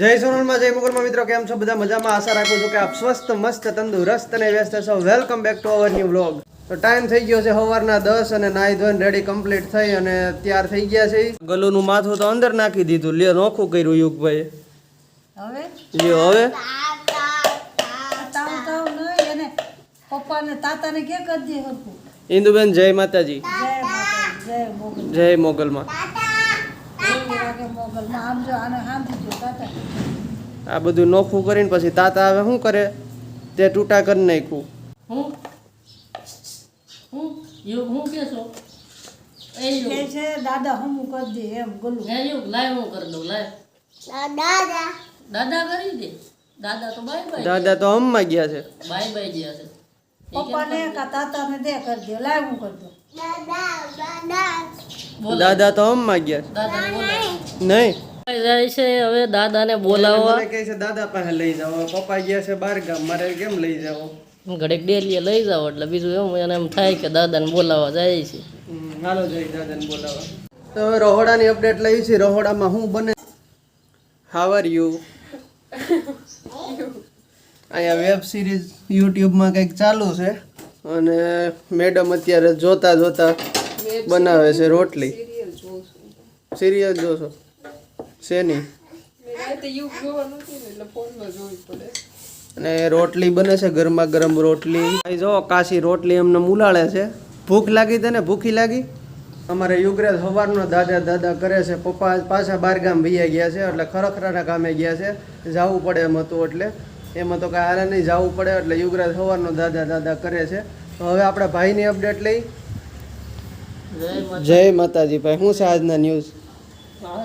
જય સોનલમાં જય મુગલમાં. મિત્રો કેમ છો? બધા મજામાં? આશા રાખું છું કે આપ સ્વસ્થ મસ્ત તંદુરસ્ત અને વ્યસ્ત છો. Welcome back to our new vlog તો ટાઈમ થઈ ગયો છે સવારના દસ અને નાહી ધોઈને રેડી કમ્પ્લીટ થઈ અને તૈયાર થઈ ગયા છે. ગલુનું માથું તો અંદર નાખી દીધું. લ્યો નોખું કર્યું યુગભાઈ હવે? લ્યો હવે? પપ્પાને તાતાને કે કરી દે ઇન્દુબેન જય માતાજી. જય મોગલમાં. આમ જો આને હાંધી જો તાતા. આ બધું નોખું કરીને પછી તાતા હવે શું કરે? તે તૂટા કરી નાખ્યું. હું? હું? યુગ હું કેસો એ કે યુગ છે દાદા હમું કરી દે એમ ગલું. હે યુગ લાય હું કરી દઉં લાય. દાદા. કરી દે? દાદા તો બાય બાય દાદા તો હમમાં ગયા છે. બાય બાય ગયા છે. પપ્પાને કા તાતાને દે કરી દે લાય હું કરી દઉં દાદા તો હમમાં ગયા નહીં. જાય છે હવે દાદાને બોલાવવા. કે કહે છે દાદા પાસે લઈ જાઓ. પપ્પા ગયા છે બાર ગામ મારે કેમ લઈ જાઓ? ઘડીક ડેલીએ લઈ જાઓ એટલે બીજું એમ એને એમ થાય કે દાદાને બોલાવવા જાય છે. હાલો જઈ દાદાને બોલાવવા. તો હવે રહોડાની અપડેટ લઈ છે. રહોડામાં શું બને હાવ આર યુ અહીંયા વેબ સિરીઝ યુટ્યુબમાં કંઈક ચાલુ છે અને મેડમ અત્યારે જોતા જોતા બનાવે છે રોટલી. સિરિયલ જોશો. શેની? અને રોટલી બને છે ગરમા ગરમ રોટલી. જો કાશી રોટલી એમને મુલાળે છે. ભૂખ લાગી તને? ભૂખી લાગી? અમારે યુગરાજ સવારનો દાદા દાદા કરે છે. પપ્પા પાછા બારગામ ભૈયા ગયા છે એટલે ખરખરાના કામે ગયા છે. જવું પડે એમ હતું એટલે. એમાં તો કાંઈ હારે નહીં જવું પડે એટલે યુગરાજ સવારનો દાદા દાદા કરે છે. તો હવે આપણે ભાઈની અપડેટ લઈ. જય માતાજી. ભાઈ શું છે આજના ન્યૂઝ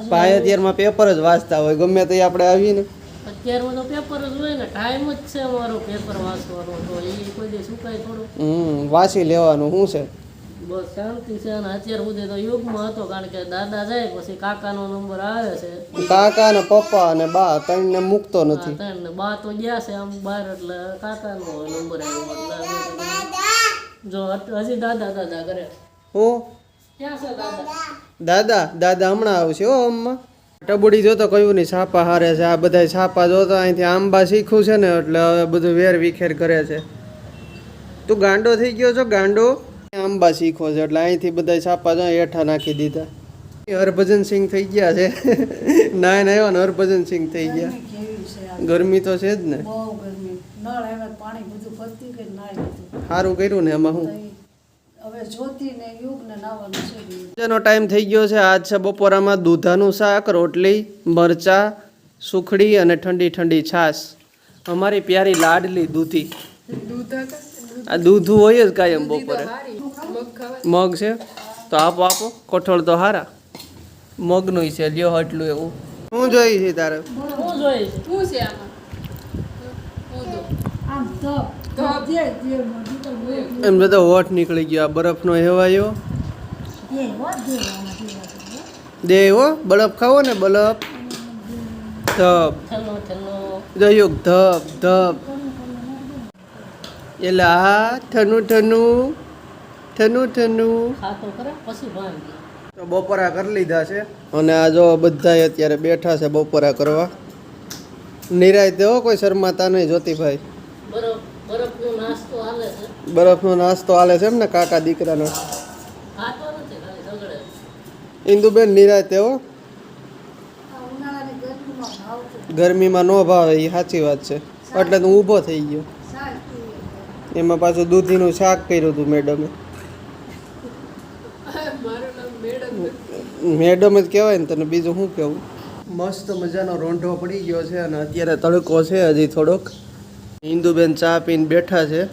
ભાઈ અત્યારમાં પેપર જ વાંચતા હોય ગમે તે આપણે આવીને અત્યારમાં તો પેપર જ હોય ને ટાઈમ જ છે અમારો પેપર વાંચવાનો તો એ કોઈ દે સુકાય થોડું હમ વાંચી લેવાનું શું છે? બસ શાંતિ છે અને અત્યાર સુધી તો યુગમાં હતો કારણ કે દાદા જાય પછી કાકાનો નંબર આવે છે. કાકા ને પપ્પા અને બા ત્રણને મૂકતો હા, નથી. ત્રણ ને બા તો ગયા છે આમ બહાર એટલે કાકાનો નંબર આવ્યો એટલે જો હજી દાદા દાદા કરે હું? ક્યાં છે દાદા? દાદા દાદા હમણાં આવશે હો અમ્મા. ટબુડી જોતો કયું નહીં છાપા હારે છે આ બધા છાપા જોતો અહીંથી આંબા શીખવું છે ને એટલે હવે બધું વેર વિખેર કરે છે. તું ગાંડો થઈ ગયો છો ગાંડો? આંબા શીખો છે એટલે અહીંથી બધા છાપા જો હેઠા નાખી દીધા. હરભજન સિંહ થઈ ગયા છે. નાય નાય ને હરભજન સિંહ થઈ ગયા. ગરમી તો છે જ ને. આવ્યા સારું કર્યું ને એમાં હું? ને ને. નો ટાઈમ થઈ ગયો છે. આજ છે બપોરામાં દૂધાનું શાક રોટલી મરચા સુખડી અને ઠંડી ઠંડી છાશ. અમારી પ્યારી લાડલી દૂધી. આ દૂધું હોય જ કાયમ બપોરે. મગ છે? તો આપો આપો. કઠોળ તો હારા. મગનું છે લ્યો હટલું એવું. હું જોઈ છે તારે? શું જોઈએ છે. આમ? તો દે દે મોઢું તો દે એમ બધો હોઠ નીકળી ગયો. આ બરફનો હેવાયો. દે હો આમાં દેવા હો બરફ ખાવો ને બરફ. ધબ. થનો થનો ધબ ધબ. એટલે આ ઠનું ઠનું. ઠનું ઠનું ખાતો કરે પછી ભાંગી. તો બપોરા કરી લીધા છે. અને આ જો બધા અત્યારે બેઠા છે બપોરા કરવા. નિરાય દેવો કોઈ શરમાતા નહીં જ્યોતિભાઈ. બરફનો નાસ્તો હાલે છે. એમ ને કાકા દીકરાનો? ઇન્દુબેન નિરાય તેવો આ ગરમીમાં ન ભાવે એ સાચી વાત છે. એટલે તો ઊભો થઈ ગયો. એમાં પાછું દૂધીનું શાક કર્યું હતું મેડમે. મેડમ જ કહેવાય ને તને બીજું શું કહેવું? મસ્ત મજાનો રોંઢો પડી ગયો છે અને અત્યારે તડકો છે હજી થોડોક. હિન્દુબેન ચા પીને બેઠા છે.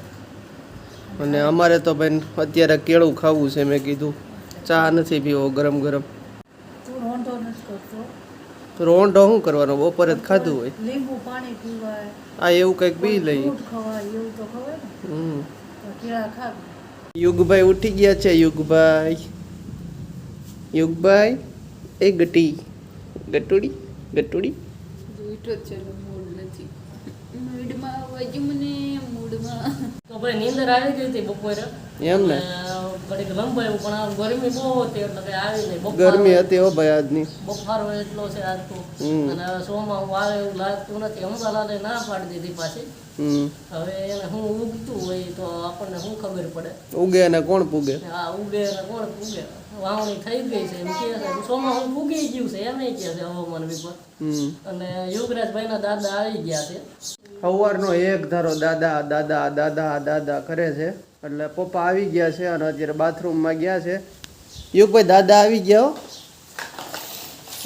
અને અમારે તો બેન અત્યારે કેળું ખાવું છે મેં કીધું. ચા નથી પીવો ગરમ ગરમ. રોંઢો નથી કરતો? તો રોંઢો શું કરવાનો? બપોરે જ ખાધું હોય. લીંબુ પાણી પીવાય. આ એવું કંઈક પી લઈ ફ્રૂટ ખવાય એવું તો ખવાય ને? હમ. તો કેળા ખા યુગભાઈ ઉઠી ગયા છે યુગભાઈ. યુગભાઈ એ ગટી ગટુડી? ગટુડી? નીંદર આવી ગઈ હતી બપોરે. એમ ને? ગરમી બહુ હતી એટલે કઈ આવી નહીં. ગરમી હતી હો ભાઈ આજની. બફારો એટલો છે આજ તો. અને સોમાં વારે એવું લાગતું નથી. અંબાલાલે ના પાડી દીધી પાછી. હવે એને હું ઉગતું હોય તો આપણને શું ખબર પડે? ઉગે ને કોણ પૂગે? હા ઉગે ને કોણ ઉગે વાવણી થઈ ગઈ છે. એમ કે છે સોમાં હું ઉગી ગયું છે. એમ કે છે હવામાન વિભાગ અને યુગરાજભાઈના દાદા આવી ગયા છે. સવારનો એક ધારો દાદા દાદા દાદા દાદા કરે છે. એટલે પપ્પા આવી ગયા છે અને અત્યારે બાથરૂમમાં ગયા છે. યુગભાઈ દાદા આવી ગયા હો.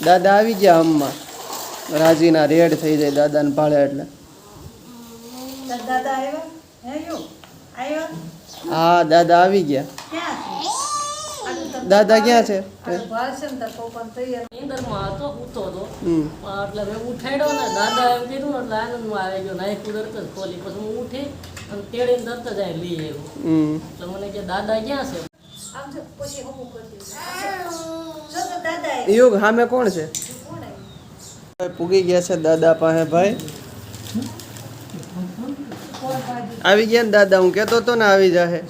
દાદા આવી ગયા આમમાં. રાજીના રેડ થઈ જાય દાદાને ભાળે એટલે. દાદા આવ્યા? હે યો? આવ્યા? હા દાદા આવી ગયા. સૂતો હતો હમ. એટલે મેં ઉઠાડ્યો ને દાદા એમ કીધું એટલે આનંદમાં આવી ગયો નાઈ કુદરત જ ખોલી. પછી હું ઉઠી અને તેડીને તરત જ અહીં લઈ આવ્યો. હમ. એટલે મને કે દાદા ક્યાં છે? દાદા યુગ સામે કોણ છે? ભાઈ પૂગી ગયા છે દાદા પાસે ભાઈ. આવી ગયા ને દાદા હું કહેતો તો ને આવી જાહે.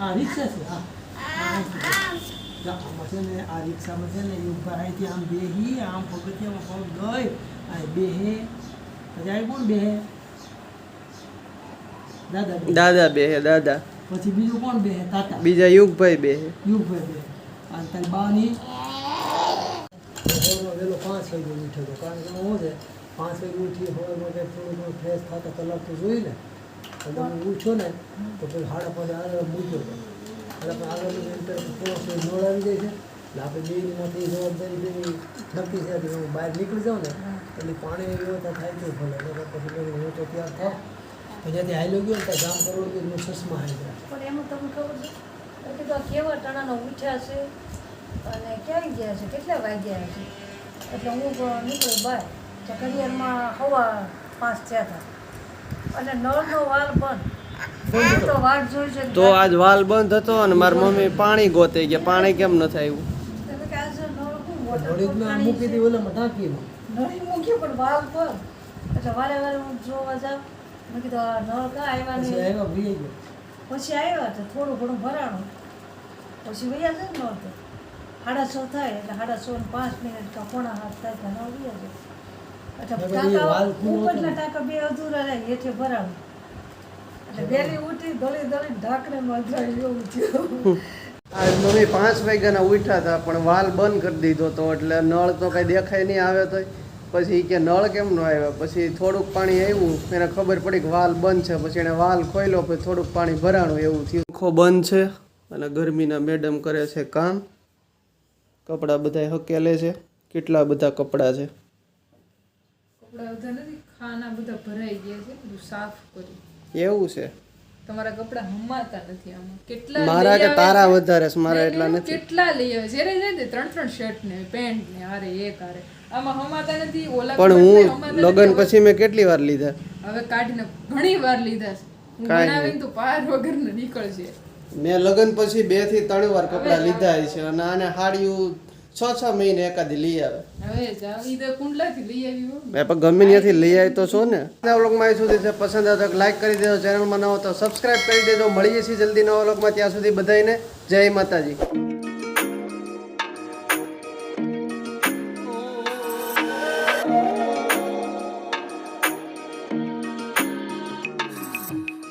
આ રિક્ષા છે હા. આમાં છે ને આ રિક્ષામાં છે ને એ ઉપર અહીંથી આમ બેહી આમ પગથિયામાં પગ ગઈ આ બેહે. પછી આવી કોણ બેહે? દાદા. દાદા બેહે દાદા. પછી બીજું કોણ બેહે? તાતા. બીજા યુગભાઈ બેહે. યુગભાઈ બેહે. અને તારી બાની. સવારમાં પાંચ વાગ્યો ઉઠ્યો કારણ કે હું છે? પાંચ વાગે ઉઠી હોય મને થોડું ઘણું ફ્રેશ થતા કલાક તો જોઈ ને એટલે હું. ઉઠ્યો ને તો પછી હાડા પાસે આગળ હતો એટલે પણ આગળ એન્ટર પોસ્ટ નળ આવી જાય છે. એટલે આપણે બેનીમાંથી જવાબદારી જેવી નક્કી છે કે હું બહાર નીકળી જાઉં ને એટલે પાણીની વ્યવસ્થા થાય તો ભલે એટલે પછી હું તો ત્યાં થાવ. પછી ત્યાંથી હાલ્યો ગયો ત્યાં ગામ કરોડ ગયો હું સસમાં આવી ગયા. પણ એમાં તમને ખબર છે? કે તો કેવા ટાણાનો ઉઠ્યા છે? અને ક્યાં ગયા છે? કેટલા વાગ્યા છે? એટલે હું બ- નીકળી બહાર. તો હવા પાંચ થયા હતા. અને નળનો વાલ બંધ તો વાટ જોઈ છે તો આજ વાલ બંધ હતો અને મારી મમ્મી પાણી ગોતે ગયા. પાણી કેમ ન થાય પાણી મૂકી છે? ઓલામાં ટાંકીમાં નળી મૂક્યું પણ વાલ બંધ એટલે વારે વારે હું જોવા જાઉં. મેં કીધું આ નળ કાં આવ્યા પછી નહીં આવ્યા ભી ગયો. પછી આવ્યા તો થોડું ઘણું ભરાણું. પછી વૈયા છે ને નળ તો સાડા છ થાય એટલે સાડા છ ને પાંચ મિનિટ કાં પોણા હાથ થાય ત્યાં નળ વૈયા છે. ઉપરના ટાંકા બે અધૂરા રહે હેઠે ભરાણું એટલે વહેલી ઉઠી દળી દળી ઢાંકણે મંજાય એવું થયું. આજ મમ્મી પાંચ વાગ્યાના ઉઠ્યા હતા પણ વાલ બંધ કરી દીધો હતો એટલે નળ તો કઈ દેખાય નહીં આવે તો પછી કે નળ કેમ ન આવ્યા? પછી થોડુંક પાણી આવ્યું એને ખબર પડી કે વાલ બંધ છે. પછી એને વાલ ખોલ્યો પછી થોડુંક પાણી ભરાણું એવું થયું. આખો બંધ છે અને ગરમીના મેડમ કરે છે કામ. કપડાં બધા હકેલે છે. કેટલા બધા કપડાં છે. કપડાં બધા નથી ખાના બધા ભરાઈ ગયા છે બધું સાફ કરી એવું છે? તમારા કપડા હમાતા નથી આમાં. કેટલા મારા કે તારા વધારે મારા એટલા નથી. કેટલા લઈ આવે જ્યારે જાય ને ત્રણ ત્રણ શર્ટ ને પેન્ટ ને હારે એક હારે. આમાં હમાતા નથી ઓલા પણ હું લગન પછી મેં કેટલી વાર લીધા? હવે કાઢીને ઘણી વાર લીધા છે. બનાવીને તો પાર વગર નીકળશે. મેં લગન પછી બેથી ત્રણ વાર કપડા લીધા છે અને આને હાડિયું છ છ મહિને એકાદી લઈ આવે. હવે જાવ ઈ તો કુંડલાથી લઈ આવી હો મેં પણ ગમે ત્યાંથી લઈ આવી તો છો ને. વ્લોગમાં સુધી છે. પસંદ આવે તો લાઈક કરી દેજો. ચેનલમાં ન હો તો સબસ્ક્રાઈબ કરી દેજો. મળીએ છીએ જલ્દી નવા વ્લોગમાં. ત્યાં સુધી બધાને જય માતાજી.